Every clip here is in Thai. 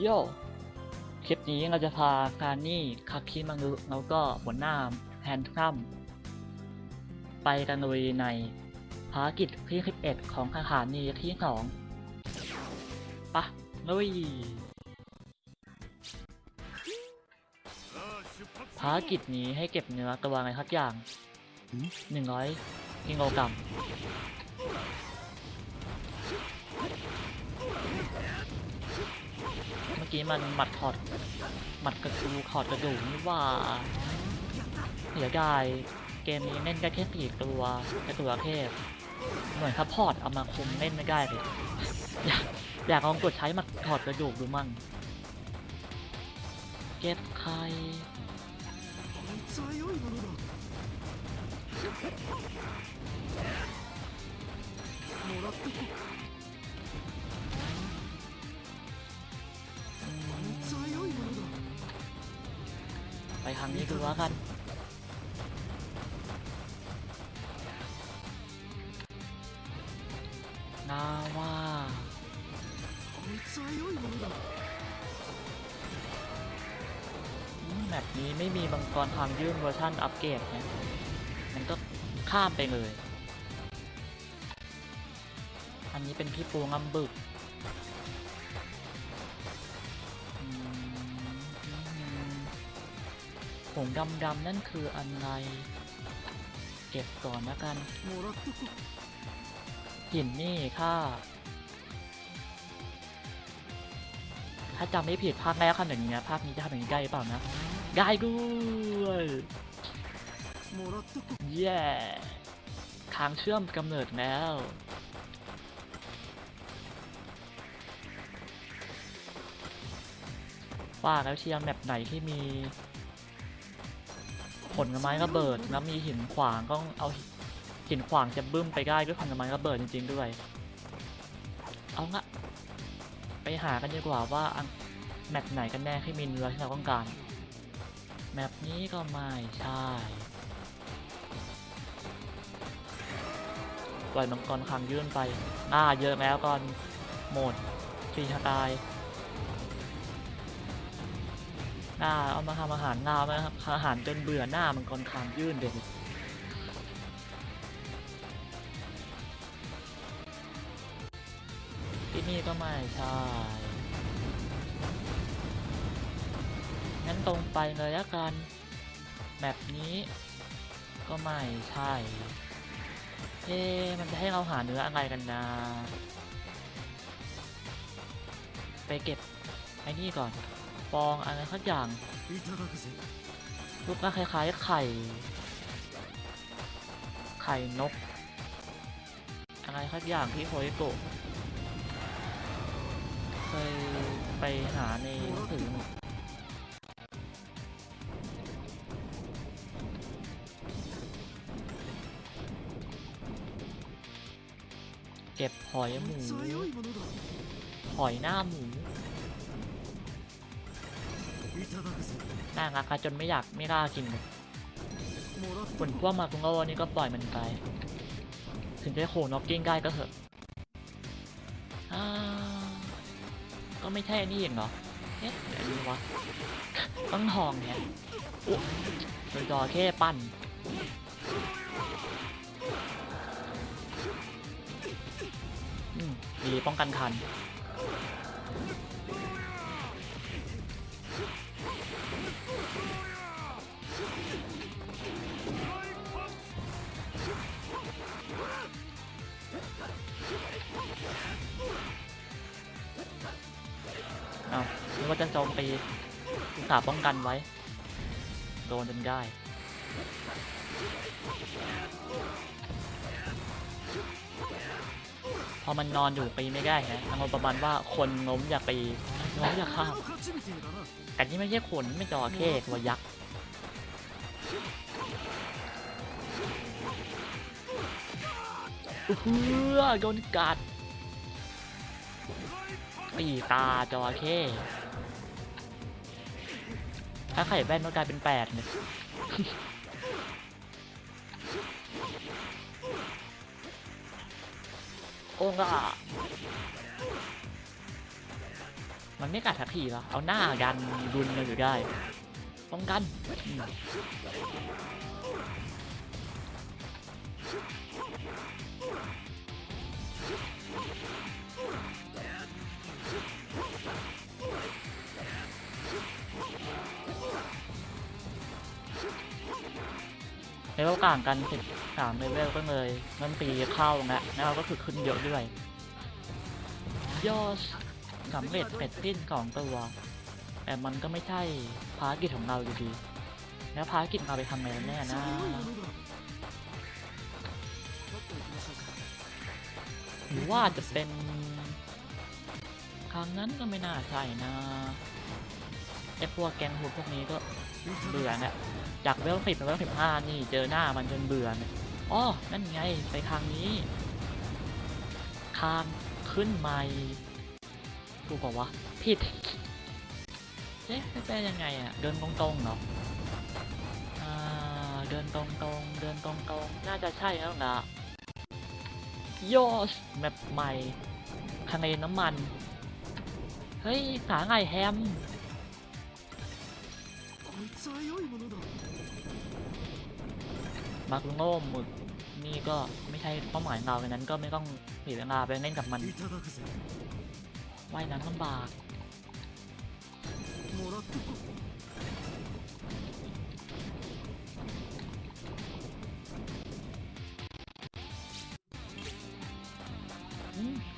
โย่คลิปนี้เราจะพากานี่คาคิมังุแล้วก็หัวหน้าแฮนทัมไปกันลุยในภารกิจที่ 11 ของสถานีที่ 2ปะลุยภารกิจนี้ให้เก็บเนื้อตัวอะไรสักอย่าง 100กิโลกรัม เมื่อ กี้มันหมัดถอดหมัดกระดูกถอดกระดูกนี่หว่าเสียดายเกมนี้เล่นได้แค่สี่ตัวแต่ตัวแค่หน่วยซัพพอร์ตเอามาคุมเล่นไม่ได้เลย อยากอยากลองกดใช้หมัดถอดกระดูกดูมั่งเก็บใคร 強いものだもらってこ ครั้งนี้ดูแล้วกันน่าว่าแมปนี้ไม่มีบังกรทางยื่นเวอร์ชันอัปเกรดนะมันก็ข้ามไปเลย อันนี้เป็นพี่ปูงำบึก ผงดำๆนั่นคืออะไร เก็บก่อนนะกันกลิ่นนี่ค่าถ้าจำไม่ผิดภาคแรกทำอย่างนี้นะภาคนี้จะทำอย่างนี้ได้เปล่านะ ได้ด้วยเย้ทางเชื่อมกำเนิดแล้วว่าแล้วเชียงแบบไหนที่มี ผลไม้ระเบิดแล้วมีหินขวางก็เอาหินขวางจะบึ้มไปได้ด้วยผลไม้ระเบิดจริง ๆ ด้วย เอาละไปหากันดีกว่าว่าอันแมปไหนกันแน่ที่มีเนื้อที่เราต้องการ แมปนี้ก็ไม่ใช่ปล่อยมังกรคางยื่นไปหน้าเยอะแล้วก่อน หมดฟรีสไตล์ หน้าเอามาทำอาหารหน้ามาครับอาหารจนเบื่อหน้ามังกรคางยื่นเด็ดที่นี่ก็ไม่ใช่งั้นตรงไปเลยละกันแมปนี้ก็ไม่ใช่ เอ๊มันจะให้เราหาเนื้ออะไรกันนะ ไปเก็บไอ้นี่ก่อน ปองอะไรสักอย่างรูปร่างคล้ายๆไข่ ไข่นก อะไรสักอย่างที่โคยโกะเคยไปหาในหนังสือเก็บหอยหมู หอยหน้าหมู น่ารักค่ะจนไม่อยากไม่กล้ากินเลยผลวกมาคุงโง่นนี่ก็ปล่อยมันไป ถึงจะโขน็อกกิ้งได้ก็เถอะก็ไม่ใช่นี่เองเหรอเฮ้ยอะไรวะต้องทองเนี่ยโดนจอแค่ปั้นดีป้องกันคัน จะโอมปีอุตส่าห์ป้องกันไว้ โดนจนได้ พอมันนอนอยู่ปีไม่ได้นะทางมณ์ประมาณว่าคนล้มอยากปีล้มอยากข้ามแต่นี่ไม่ใช่ขนไม่จอเข้ตัวยักษ์เพื่อโดนกัดปีตาจอเข้ ถ้าไข่แว่นมันกลายเป็นแปดเนี่ยโอ้งอะมันไม่กัดทักทีหรอ เอาหน้าดันรุนเลยอยู่ได้ ป้องกันอ เลเวลต่างกัน 13เลเวลก็เลยเงินปีเข้าแล้วนะครัก็คือขึ้นเยอะด้วยยอดสำเร็จเป็ดสิ้นของตัวแต่มันก็ไม่ใช่ภารกิจของเราอยู่ดี แล้วภารกิจเราไปทำอะไรแน่นะหรือว่าจะเป็นครั้งนั้นก็ไม่น่าใช่นะไอพวกแกงหูพวกนี้ก็เบื่อแล้ว จากเวลสิบเป็นเวลสิบห้านี่เจอหน้ามันจนเบื่อเนี่ยอ๋อนั่นไงไปทางนี้คางขึ้นใหม่ถูกเปล่าวะผิดเอ๊ะไม่เป็นยังไงอะ เดินตรงๆเหรออ่าเดินตรงๆ เดินตรงๆ น่าจะใช่แล้วนะโยสแมปใหม่ทะเลน้ำมัน เฮ้ย สาไงแฮม มาร์กโง่หมดนี่ก็ไม่ใช่เป้าหมายเราดังนั้นก็ไม่ต้องเสียเวลาไปเล่นกับมันว่ายน้ำลำบาก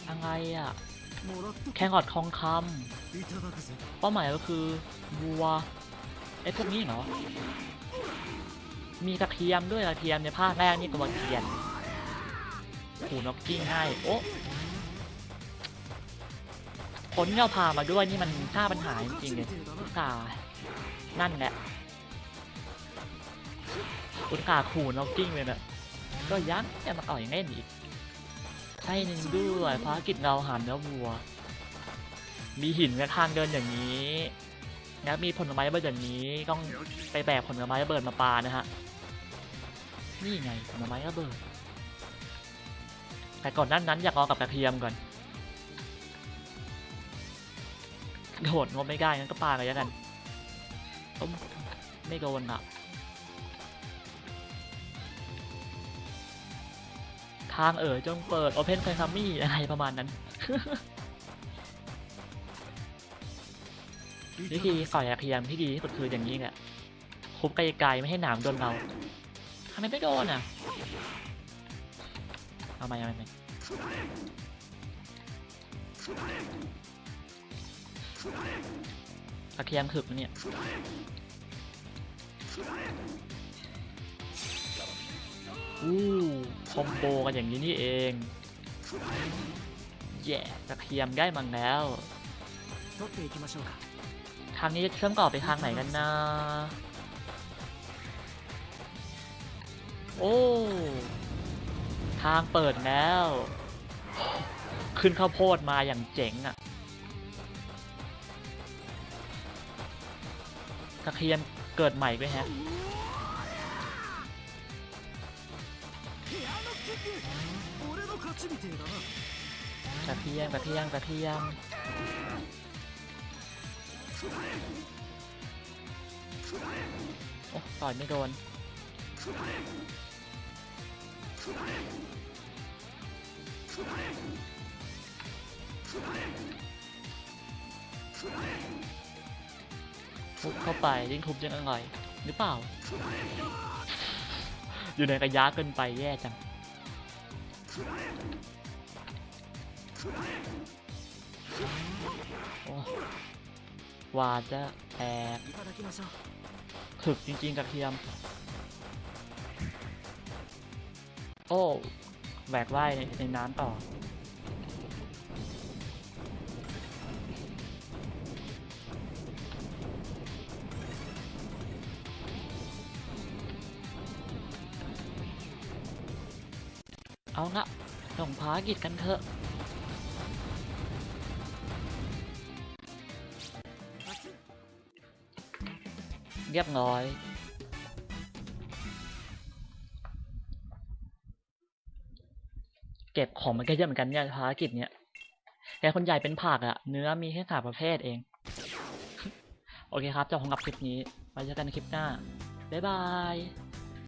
อะไรอะ แครอททองคำเป้าหมายก็คือบัว ไอ้พวกนี้เหรอ มีตะเคียมด้วยตะเคียมในภาคแรกนี่ตัวเทียนขู่น็อกกิ้งให้ โอ้ผลที่เราพามาด้วยนี่มันท่าปัญหาจริงๆเลยอุตส่านั่นแหละอุตส่าขู่น็อกกิ้งเลยนะก็ยันจะมาอ่อยเล่นอีกใช่หนึ่งด้วยภารกิจเราหันแล้ววัว มีหินและทางเดินอย่างนี้ แล้วมีผลไม้ระเบิดอย่างนี้ต้องไปแบกผลไม้ระเบิดมาปานะฮะนี่ไงผลไม้ระเบิดแต่ก่อนนั้นนั้นอยากลองกับกระเทียมก่อนโดดงบไม่ได้งั้นก็ปากันแล้วกันไม่โดนอะทางเอ๋อจงเปิด Open f a m i อะไรประมาณนั้น วิธีต่อยกระเทียมที่ดีที่สุดคืออย่างนี้แหละคุบไกลๆไม่ให้หนามโดนเราทำไมไม่โดนอะเอามเอามาเอามากระเทียมถึกนะเนี่ยอู้คอมโบกันอย่างนี้นี่เองแย่กระเทียมได้มันแล้วางนี้จะเชื่อมต่อไปทางไหนกันนะ โอ้ ทางเปิดแล้ว ขึ้นข้าวโพดมาอย่างเจ๋งอะ่ะตะเคียนเกิดใหม่ไปฮะตะเทียมตะเทียมตะเทียม โอ้ต่อยไม่โดนทุบเข้าไปยิ่งทุบยิ่งอร่อย หรือเปล่า อยู่ในระยะเกินไปแย่จังโอ้ วาจะแตกถึกจริงๆกระเทียม โอ้แหวกว่ายในในน้ำต่อ เอาละส่งภารกิจกันเถอะ เรียบร้อย เก็บของมันก็เยอะเหมือนกันเนี่ยภารกิจเนี่ยแต่คนใหญ่เป็นผักอะเนื้อมีแค่สามประเภทเอง โอเคครับจบของกับคลิปนี้ไว้เจอกันในคลิปหน้า บ๊ายบาย